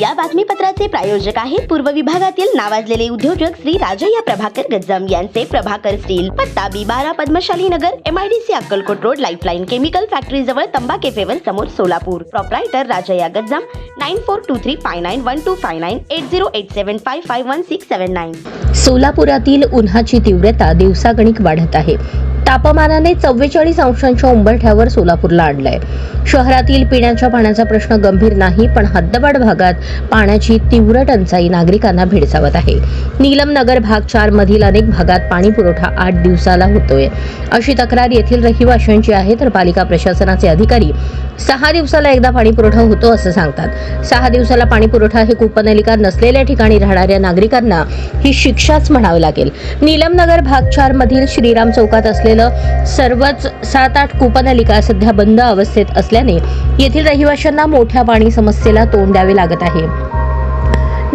या बातमीपत्राचे प्रायोजक आहेत पूर्व विभागातील नावाजलेले उद्योजक श्री राजय्या प्रभाकर गज्जम यांचे प्रभाकर स्टील पत्ता बी बारा Padmashali Nagar MIDC Akkalkot road lifeline chemical factory जवळ तंबा केफेवर समोर Solapur. Proprietor Rajayya Gajjam nine four two three five nine one two five nine eight zero eight seven five five one six seven nine सोलापुरातील उन्हाची तीव्रता दिवसागणिक वाढत आहे. तापमानाने चव्वेचाळीस अंशांच्या उंबरठ्यावर सोलापूरला आणलंय. शहरातील पिण्याच्या पाण्याचा प्रश्न गंभीर नाही पण हद्दवाड भागात पाण्याची तीव्र टंचाई नागरिकांना भेडसावत आहे. नीलम नगर भाग चार मधील अनेक भागात पाणी पुरवठा आठ दिवसाला होतोय. अशी तक्रार येथील रहिवाशांची आहे तर पालिका प्रशासनाचे अधिकारी सहा दिवसाला एकदा पाणी पुरवठा होतो असं सांगतात. सहा दिवसाला पाणी पुरवठा हे कूपनलिका नसलेल्या ठिकाणी राहणाऱ्या नागरिकांना ही शिक्षाच म्हणावी लागेल. नीलम नगर भाग चार मधील श्रीराम चौकात असलेलं सर्वच सात आठ कूपनलिका सध्या बंद अवस्थेत असल्याने येथील रहिवाशांना मोठ्या पाणी समस्येला तोंड द्यावे लागत आहे.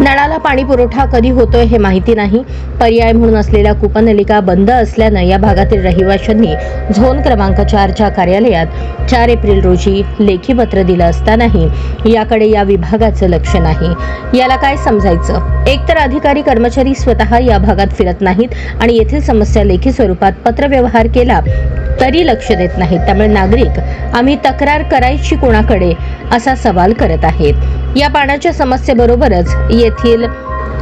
नळाला पाणी पुरवठा कधी होतोय हे माहिती नाही. पर्याय म्हणून असलेल्या कूपनलिका बंद असल्यानं या भागातील रहिवाशांनी झोन क्रमांक चारच्या कार्यालयात चार एप्रिल रोजी लेखी पत्र दिलं असतानाही याकडे या विभागाचं लक्ष नाही. याला काय समजायचं? एकतर अधिकारी कर्मचारी स्वतः या भागात फिरत नाहीत आणि येथील समस्या लेखी स्वरूपात पत्रव्यवहार केला तरी लक्ष देत नाहीत. त्यामुळे नागरिक आम्ही तक्रार करायची कोणाकडे? असा सवाल करत आहेत. या पाण्याच्या समस्येबरोबरच येथील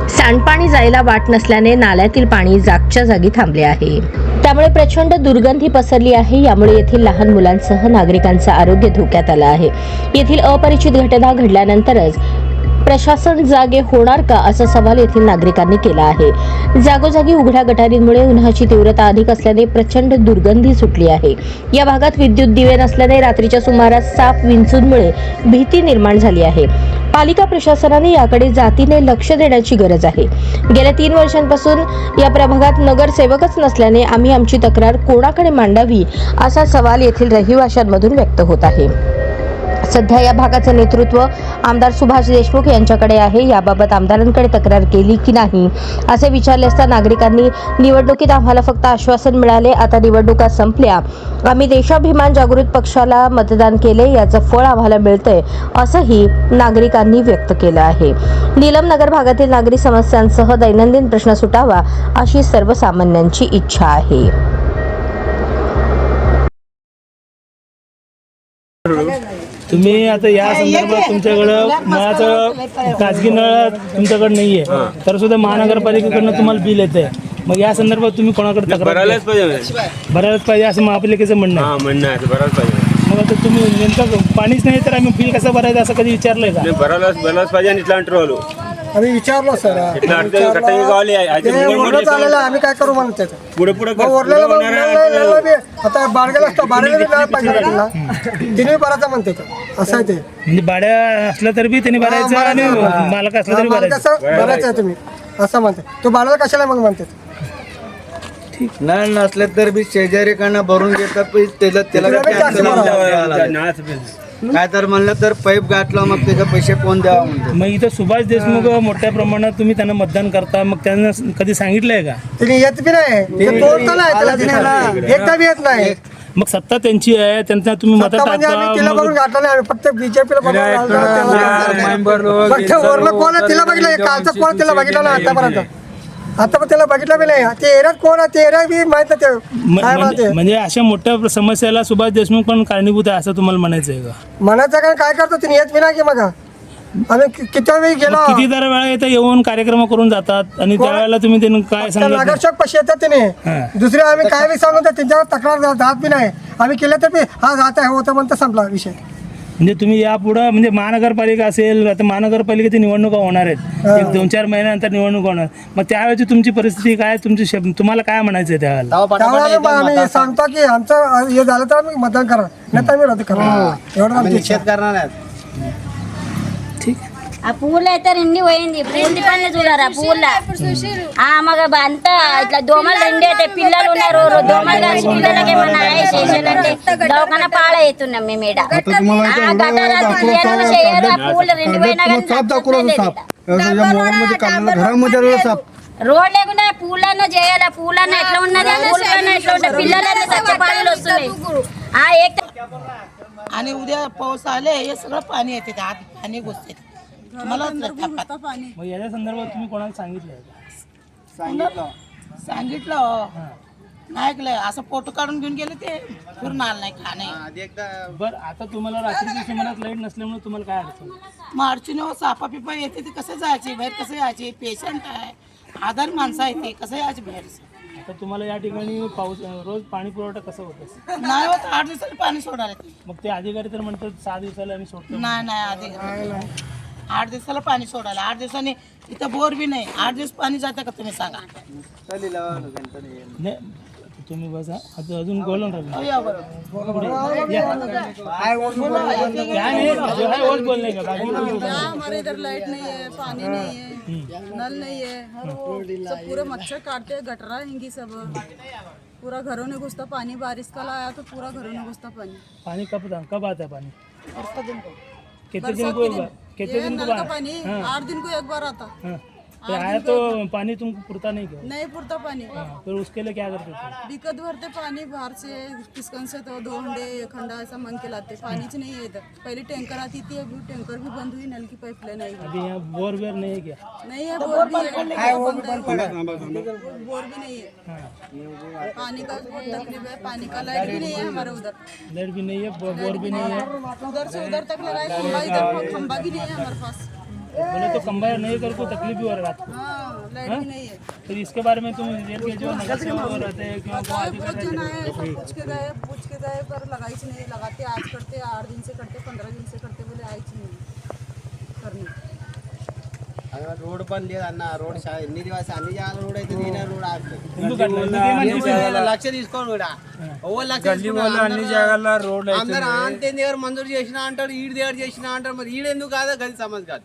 सांडपाणी जायला वाट नसल्याने नाल्यातील पाणी जागच्या जागी थांबले आहे. त्यामुळे प्रचंड दुर्गंधी पसरली आहे. यामुळे येथील लहान मुलांसह नागरिकांचं आरोग्य धोक्यात आलं आहे. येथील अपरिचित घटना घडल्यानंतरच प्रशासन जागे होणार का असा सवाल येथील नागरिकांनी केला आहे. जागोजागी उघड्या गटारींमुळे उन्हाची तीव्रता अधिक असल्याने प्रचंड दुर्गंधी सुटली आहे. या भागात विद्युत दिवे नसल्याने रात्रीच्या सुमारास साप विंचूंमुळे भीती निर्माण झाली आहे. पालिका प्रशासनाने याकडे जातीने लक्ष देण्याची गरज आहे. गेल्या तीन वर्षांपासून या प्रभागात नगरसेवकच नसल्याने आम्ही आमची तक्रार कोणाकडे मांडावी असा सवाल येथील रहिवाशांमधून व्यक्त होत आहे. सध्या या भागाचं नेतृत्व आमदार सुभाष देशमुख यांच्याकडे आहे. याबाबत आमदारांकडे तक्रार केली की नाही असे विचारले असता नागरिकांनी निवडणुकीत आम्हाला फक्त आश्वासन मिळाले. आता निवडणुका संपल्या. आम्ही देशाभिमान जागृत पक्षाला मतदान केले याचं फळ आम्हाला मिळतंय असंही नागरिकांनी व्यक्त केलं आहे. नीलम नगर भागातील नागरी समस्यांसह दैनंदिन प्रश्न सुटावा अशी सर्वसामान्यांची इच्छा आहे. तुम्ही आता या संदर्भात तुमच्याकडं नळाचं खाजगी नळ तुमच्याकडे नाहीये. तर सुद्धा महानगरपालिकेकडनं तुम्हाला बिल येत आहे मग या संदर्भात तुम्ही कोणाकडे तक्रार भरायलाच पाहिजे भरायलाच पाहिजे असं महापालिकेचं म्हणणं आहे. हा म्हणणं आहे भरायलाच पाहिजे. मग आता तुम्ही नेमकं पाणीच नाही तर आम्ही बिल कसं भरायचं असं कधी विचारलंय का? भरायलाच भरायलाच पाहिजे आणि इथला आलो आम्ही विचारलो सर. इथला गावली आहे. आज ते मुंबई ओरडत मध्ये आलेलं आहे, आम्ही काय करू म्हणत त्याचं. पुढे पुढे मग ओरलेलं मग नळ- नळ बी आता बारगेला असतो बारगेला बी पाहिजे ना तिने भरायचं म्हणते ते. असं आहे ते. म्हणजे भाड्या असलं तरी बी त्यांनी भरायचं आणि मालक असलं तरी मला भरायचं. कसं भरायचं आहे तुम्ही. असं म्हणते. तू बाळाला कशाला मग म्हणते? नळ नसले तर बी शेजारीकडनं भरून घेतात पण त्याला त्याला काय. काय तर म्हणलं तर पाईप गाठलं मग त्याचे पैसे कोण द्यावा म्हणते? मग इथं सुभाष देशमुख मोठ्या प्रमाणात तुम्ही त्यांना मतदान करता मग त्यांना कधी सांगितलंय का? तिने येत बी नाही. ते तोडतं नाही. त्याला. एकदा बी येत नाही. मग सत्ता त्यांची आहे त्यांना तुम्ही मत आता म्हणजे आम्ही तिला बघून गाठलं नाही. आम्ही फक्त बीजेपीला बघून गाठलं. फक्त वरनं कोण आहे तिला बघितलं कालचं कोण तिला बघितलं आतापर्यंत? आता पण त्याला बघितलं बी नाही. ते एरियात कोण आहे? ते एरिया बी माहीत नाही ते. काय म्हणजे म्हणते? म्हणजे अशा मोठ्या समस्याला सुभाष देशमुख पण कारणीभूत आहे असं तुम्हाला म्हणायचं आहे का? म्हणायचं काय काय करतो तिने येत बी नाही की मग आम्ही कि- किती वेळी गेलो? किती दर वेळा इथं येऊन कार्यक्रम करून जातात आणि त्यावेळेला तुम्ही त्यांना काय त्या नगरसेवक पैसे येतात तिने. दुसरे आम्ही काय बी सांगून तर त्यांच्यावर तक्रार जात बी नाही. आम्ही केलं तर बी हा जात आहे होतं म्हणतं संपला विषय. म्हणजे तुम्ही यापुढं म्हणजे महानगरपालिका असेल आता महानगरपालिकेची निवडणुका होणार आहेत. एक दोन चार महिन्यानंतर निवडणूक होणार. मग त्यावेळेची तुमची परिस्थिती काय तुमची शब- तुम्हाला काय म्हणायचं आहे त्यावेळेला? आम्ही आम्ही सांगतो की आमचं हे झालं तर आम्ही मतदान करा नाही तर आम्ही रद्द करा एवढं आमची इच्छा आहे. करणार ఆ పూలు అయితే రెండు పోయింది పూలు పనులు చూడరా పూల ఆ మగ అంతా ఇట్లా దోమలు రెండు అయితే పిల్లలు ఉన్నారు దోమలు కలిసి పిల్లలకి ఏమన్నా చేసేయాలంటే దవాఖాన పాడవుతున్నాం మేము ఈడ ఆ గటారాలు క్లియర్ చేయరు ఆ పూలు రెండు పోయినా కానీ घरामध्ये साप రోడ్ లేకుండా పూలన్నా చేయాలి ఆ పూలన్నా ఎట్లా ఉన్నది పూలన్నా ఎట్లా ఉంటాయి పిల్లలన్నా చచ్చపాడలు వస్తున్నాయి ఆ ఏక आणि उद्या पाऊस आले हे सगळं पाणी येते ते आत पाणी घुसते मग याच्या संदर्भात तुम्ही कोणाला सांगितलं आहे का सांगितलं. सांगितलं हो. नाही ऐकलंय असं फोटो काढून घेऊन गेले ते. फिरून आलं नाही का नाही. आधी एकदा बरं आता तुम्हाला रात्रीच्या सुमारास लाइट नसल्यामुळे तुम्हाला काय अडचण? मग अडचणी हो सापा पिपा येते ते कसं जायचे? बाहेर कसं यायचे? पेशंट आहे. आधार माणसं आहे ते. कसं यायचे बाहेर? आता तुम्हाला या ठिकाणी पाऊस रोज पाणी पुरवठा कसं होत असेल? नाही होत. आठ दिवसाला पाणी सोडायला ते मग ते अधिकारी तर म्हणतात सहा दिवसाला आम्ही सोडतो नाही नाही आधी आठ दिवसाला पाणी सोडायला. आठ दिवसांनी इथं बोर बी नाही. आठ दिवस पाणी जातं का तुम्ही सांगा? चालेल गणपती. नाही तुम्ही बसा. आता अजून बोलून राहिले हो, या बरोबर पुढे या. क्या नहीं जो है वो बोलने का? बाकी कुछ नहीं। हमारे इधर लाइट नहीं है पानी नहीं है नल नहीं है। सब पूरे मच्छर काटते हैं गटरा हैंगी सब। पूरा घरों में घुसता पानी बारिश का लाया तो पूरा घरों में घुसता पानी। पानी कब कब आता है पानी? बरसात दिन को। कितने दिन को कितने ये दिन को नल का पानी आठ दिन को एक बार आता। हाँ। तो आया तो पानी तुमको पुरता नहीं क्या? नहीं पुरता पानी। हाँ, फिर उसके लिए क्या करते थे? दिक्कत भरते पानी बाहर से किसकन से तो दो हंडे एक हंडा ऐसा मांग के लाते पानी च नहीं है इधर। पहले टैंकर आती थी अभी टैंकर भी बंद हुई नल की पाइप पाइपलाइन आई। अभी यहाँ बोर वेर नहीं है क्या? नहीं है बोर भी है। बोर भी नहीं है। हाँ। पानी का तकलीफ़ है पानी का लाइट भी नहीं है हमारे उधर। लाइट भी नहीं है बोर भी नहीं है। उधर से उधर तक लगाए खंबा इधर खंबा भी नहीं है हमारे पास। बोले तो कंबायर नहीं कर को तकलीफ भी हो रहा है रात को हाँ लाइट भी नहीं है फिर इसके बारे में तुम रेल के जो नगर सेवक रहते हैं क्यों पता है बहुत जन आए सब पूछ के गए पूछ के गए पर लगाई से नहीं लगाते आज करते आठ दिन से करते पंद्रह दिन से करते बोले आई नहीं करने రోడ్ పని లేదన్న రోడ్ షా- ఎన్ని దివసం అన్ని జాగాల రోడ్ అయితే నేనే రోడ్ ఆపుతాను ఎందుకు అట్లా? ఎందుకు ఏమని లక్ష తీసుకోను కూడా ఓ లక్ష అన్ని జాగాల రోడ్ అందరు అంతే దగ్గర మంజూరు చేసిన అంటారు ఈడు దగ్గర చేసిన అంటారు మరి ఈడు ఎందుకు కాదో గది సమజ్ కాదు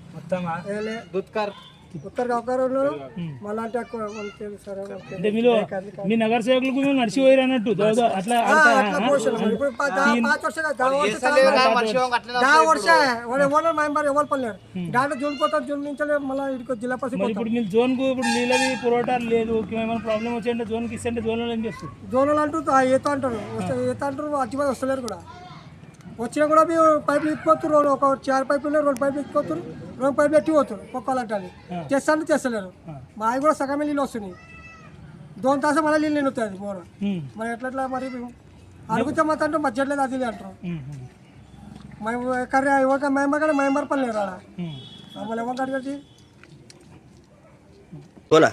చెప్తామా దుత్కార్. ఉత్తర కాకరంలో మళ్ళంటే మీ నగర సేవకులకు మేము నడిచిపోయారు అన్నట్టు. అట్లా ఎవరు పడలేరు డాక్టర్ జూన్ పోతారు జూన్ నుంచి మళ్ళీ జిల్లా పరిస్థితి ఇప్పుడు మీరు జోన్కు ఇప్పుడు నీళ్ళది పురోటా లేదు ఏమైనా ప్రాబ్లం వచ్చే జోన్కి ఇస్తే జోన్లో ఏం చేస్తారు? జోన్ అంటూ ఏత అంటారు. ఏత అంటారు అతిగా వస్తలేరు కూడా. వచ్చినా కూడా మీరు పైపులు ఇక్కిపోతున్నారు ఒక చార్ పైపులు రెండు పైపులు ఇక్కిపోతున్నారు రెండు పైపులు ఎట్టి పోతారు పొక్కాలంటే తెస్తాను తెస్తలేరు మా అవి కూడా సగమే నీళ్ళు వస్తున్నాయి దోన్ తాస మళ్ళీ నీళ్ళు నిండుతుంది మోర ఉమ్, మరి ఎట్లా ఎట్లా మరి మేము అడుగుతే మాత్రం అంటే బడ్జెట్లేదు అది ఇది అంటారు ఉమ్, ఉమ్, మేము కర్రీ ఇవ్వక మెంబర్ కానీ మెంబర్ పని లేరు ఆడ ఉమ్. మమ్మల్ని ఎవరు అడిగేది बोला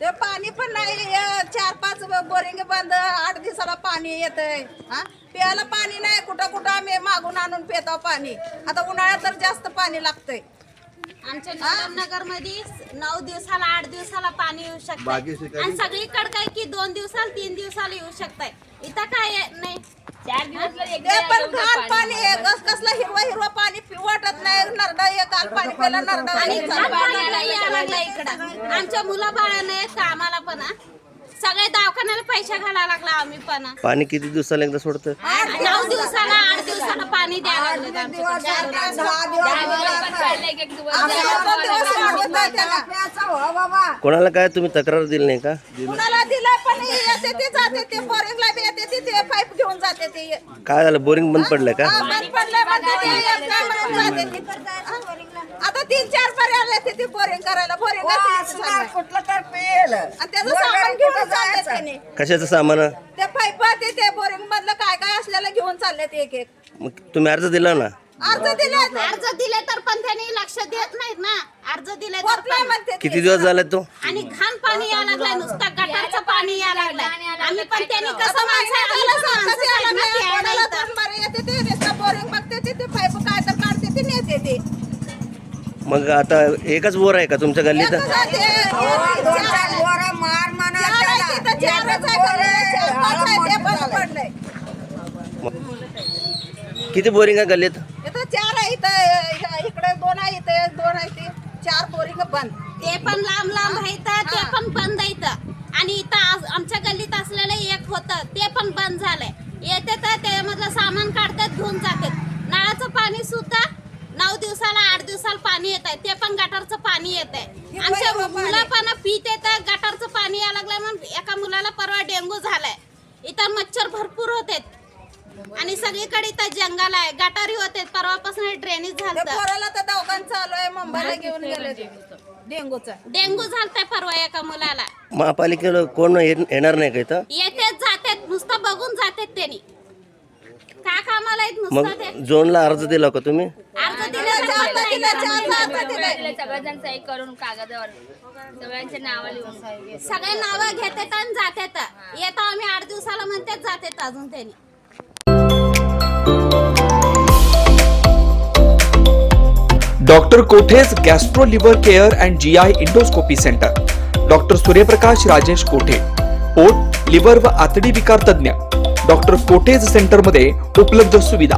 ते पाणी पण नाही हे चार पाच बोरिंग बंद आठ दिवसाला पाणी येतंय हा प्यायला पाणी नाही कुठं कुठं आम्ही मागून आणून पितो पाणी आता उन्हाळ्यात तर जास्त पाणी लागतंय आमच्या नगरमध्ये नऊ दिवसाला आठ दिवसाला पाणी येऊ शकतंय. आणि सगळीकडे काय की दोन दिवसाला तीन दिवसाला येऊ शकतंय. इथं काय? नाही. चार ते पण घाण पाणी आहे. कस कसलं हिरवं हिरवं पाणी वाटत नाही. नरड काल पाणी प्यायला नरड आणि घाण पाणी नाही यायला लागलं इकडं. आमच्या मुलं बाळांना येत कामाला पण हा. सगळे दवाखान्याला पैसे घालायला लागला आम्ही पण. पाणी किती दिवसाला एकदा सोडतं? आठ नऊ दिवसाला आठ दिवसाला पाणी द्यायला लागलं कोणाला काय तुम्ही तक्रार दिली नाही का? कुणाला दिलं पण येते ते जाते ते. बोरिंगला बी येते ते ते पाईप घेऊन जाते ते. काय झालं? बोरिंग बंद पडलंय का? बंद पडलंय म्हणते ते येत नाही म्हणून जाते ते. आता तीन चार बरे आले ते ते बोरिंग करायला बोरिंग कुठलं तर पेल. आणि त्याचं सामान घेऊन चालले त्याने. कशाचं सामान? ते पाईप ते ते बोरिंग मधलं काय काय असलेलं घेऊन चालले ते एक एक. मग तुम्ही अर्ज दिला ना? अर्ज दिले अर्ज दिले तर पण त्यांनी लक्ष देत नाहीत ना. अर्ज दिले तर होत नाही पण. म्हणते ते. किती दिवस झाले तो आणि घाण पाणी यायला लागलंय नुसतं गटारचं पाणी यायला लागलंय आम्ही पण त्यांनी आता कसं महिना माणसं झाला सांगतात याला आम्ही नाही, प्यायला कोणाला इथं. दोन बारे येते ते नुसतं बोरिंग बघते ते ते पाईप काय तर काढते ते नेते ते मग आता एकच बोर आहे का तुमच्या गल्लीत? आहे. ते. आहे. आहे आहे, ते. किती बोरिंग आहे गल्लीत? इथं चार आहे इथं. इकडे दोन आहे इथं. दोन आहे ते. चार बोरिंग बंद. ते पण लांब लांब आहेत ते पण बंद आहेत आणि इथं आज- आमच्या गल्लीत असलेलं एक होतं. ते पण बंद झालंय. येते तर त्यामधलं सामान काढतात घेऊन जातात. नळाचं पाणी सुद्धा नऊ दिवसाला आठ दिवसाला पाणी येत आहे. ते पण गटारचं पाणी येत आहे. आमच्या मुलं पण पित येतं गटारचं पाणी यायला लागलंय म्हणून एका मुलाला परवा डेंगू झालाय. इथं मच्छर भरपूर होते आणि सगळीकडे इथं जंगल आहे. गटारी होते. परवापासून ड्रेनेज झालं चालू आहे. मुंबईला घेऊन गेले डेंगूचा. डेंगू झालताय परवा एका मुलाला. महापालिकेला कोण ये- येणार नाही का इथं? येतेच जातात. नुसतं बघून जातात त्यांनी. का कामाला मग नुसतं ते. झोनला अर्ज दिला का तुम्ही? सगळेजण सही करून कागदावर सगळ्यांचे नाव लिहून सगळे नावं घेतात आणि जातात. येतो आम्ही आठ दिवसाला म्हणतात जातात अजून त्यांनी. Doctor Kothe's gastro liver care and G I endoscopy centre. Doctor Suryaprakash Rajesh Kothe. पोट लिव्हर व आतडी विकार तज्ञ डॉक्टर कोठेज सेंटरमध्ये उपलब्ध सुविधा.